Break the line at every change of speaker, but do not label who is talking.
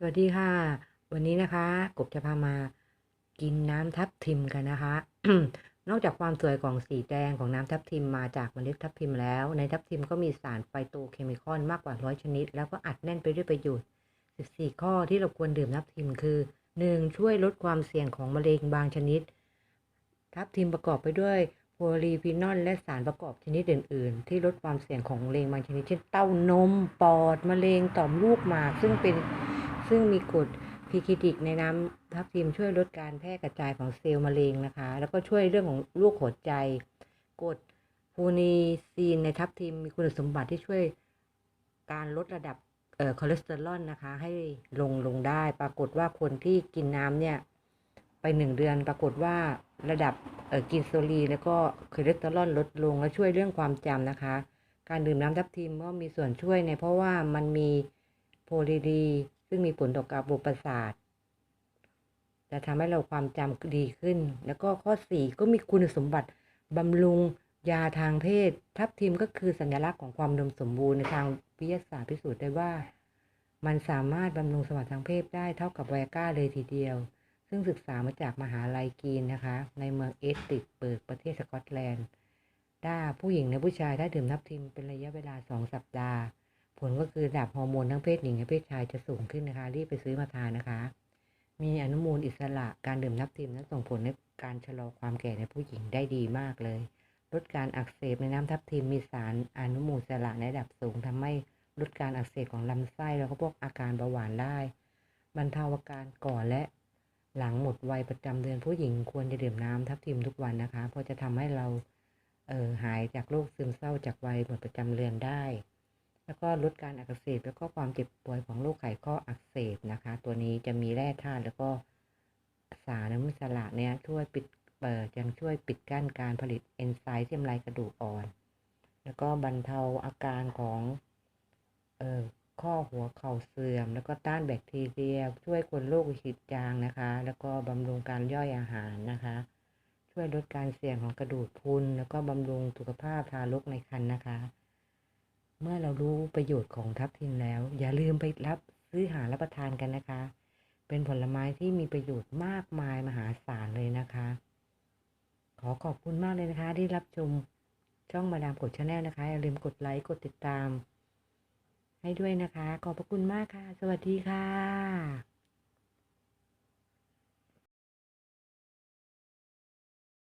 สวัสดีค่ะ วันนี้นะคะ กบจะพามากินน้ำทับทิมกันนะคะ นอกจากความสวยของสีแดงของน้ำทับทิมมาจากเมล็ดทับทิมแล้ว ในทับทิมก็มีสารไฟโตเคมีคอนมากกว่าร้อยชนิด แล้วก็อัดแน่นไปด้วยประโยชน์ 14 ข้อที่เราควรดื่มทับทิมคือ 1. ช่วยลดความเสี่ยงของมะเร็งบางชนิด ทับทิมประกอบไปด้วยโพลีฟีนอลและสารประกอบชนิดอื่น ๆ ที่ลดความเสี่ยงของมะเร็งบางชนิดเช่นเต้านมปอดมะเร็งต่อมลูกหมากซึ่งเป็น ซึ่งมีกรดพีคิดิกในน้ำทับทิมช่วยลดการแพร่กระจายของเซลล์มะเร็งนะคะ แล้วก็ช่วยเรื่องของโรคหัวใจกรดฟูนีซีนในทับทิมมีคุณสมบัติที่ช่วยการลดระดับเอ่อคอเลสเตอรอลนะคะ ให้ลงลงได้ ปรากฏว่าคนที่กินน้ำเนี่ย ไปหนึ่งเดือน ปรากฏว่าระดับเอ่อกินโซลีแล้วก็คอเลสเตอรอลลดลงและช่วยเรื่องความจำนะคะ การดื่มน้ำทับทิมก็มีส่วนช่วยในเพราะว่ามันมีโพลีดี ซึ่งมีผลต่อการระบบประสาทจะทำให้เราความจำดีขึ้น แล้วก็ข้อสี่ก็มีคุณสมบัติบำรุงยาทางเพศ ทับทิมก็คือสัญลักษณ์ของความดมสมบูรณ์ในทางวิทยาศาสตร์พิสูจน์ได้ว่า มันสามารถบำรุงสมรรถทางเพศได้เท่ากับไวก้าเลยทีเดียว ซึ่งศึกษามาจากมหาลัยกีนนะคะ ในเมืองเอสติดเบิร์กประเทศสกอตแลนด์ถ้าผู้หญิงและผู้ชายถ้าดื่มทับทิมเป็นระยะเวลาสองสัปดาห์ ผลก็คือระดับฮอร์โมนทั้งเพศหญิงและเพศชายจะสูงขึ้นนะคะ รีบไปซื้อมาทานนะคะ มีอนุมูลอิสระการดื่มทับทิมนั้นส่งผลในการชะลอความแก่ในผู้หญิงได้ดีมากเลย ลดการอักเสบในน้ำทับทิมมีสารอนุมูลอิสระในระดับสูงทำให้ลดการอักเสบของลำไส้แล้วก็พวกอาการเบาหวานได้บรรเทาอาการก่อนและหลังหมดวัยประจำเดือนผู้หญิงควรจะดื่มน้ำทับทิมทุกวันนะคะ เพราะจะทำให้เราเออหายจากโรคซึมเศร้าจากวัยหมดประจำเดือนได้ แล้วก็ลดการอักเสบแล้วก็ความเจ็บป่วยของโรคไขข้ออักเสบนะคะ ตัวนี้จะมีแร่ธาตุแล้วก็สารน้ำมันสละเนี่ยช่วยปิดเปิดยังช่วยปิดกั้นการผลิตเอนไซม์ที่ทำลายกระดูกอ่อน แล้วก็บรรเทาอาการของเอ่อข้อหัวเข่าเสื่อม แล้วก็ต้านแบคทีเรีย ช่วยคนโรคหิดจางนะคะ แล้วก็บำรุงการย่อยอาหารนะคะ ช่วยลดการเสี่ยงของกระดูกพุนแล้วก็บำรุงสุขภาพทารกในครรภ์นะคะ เมื่อเรารู้ประโยชน์ของทับทิมแล้ว อย่าลืมไปรับซื้อหารับประทานกันนะคะ เป็นผลไม้ที่มีประโยชน์มากมายมหาศาลเลยนะคะ ขอขอบคุณมากเลยนะคะ ที่รับชมช่องมาดามกดชาแนลนะคะ อย่าลืมกดไลค์กดติดตาม ให้ด้วยนะคะ ขอบพระคุณมากค่ะ สวัสดีค่ะ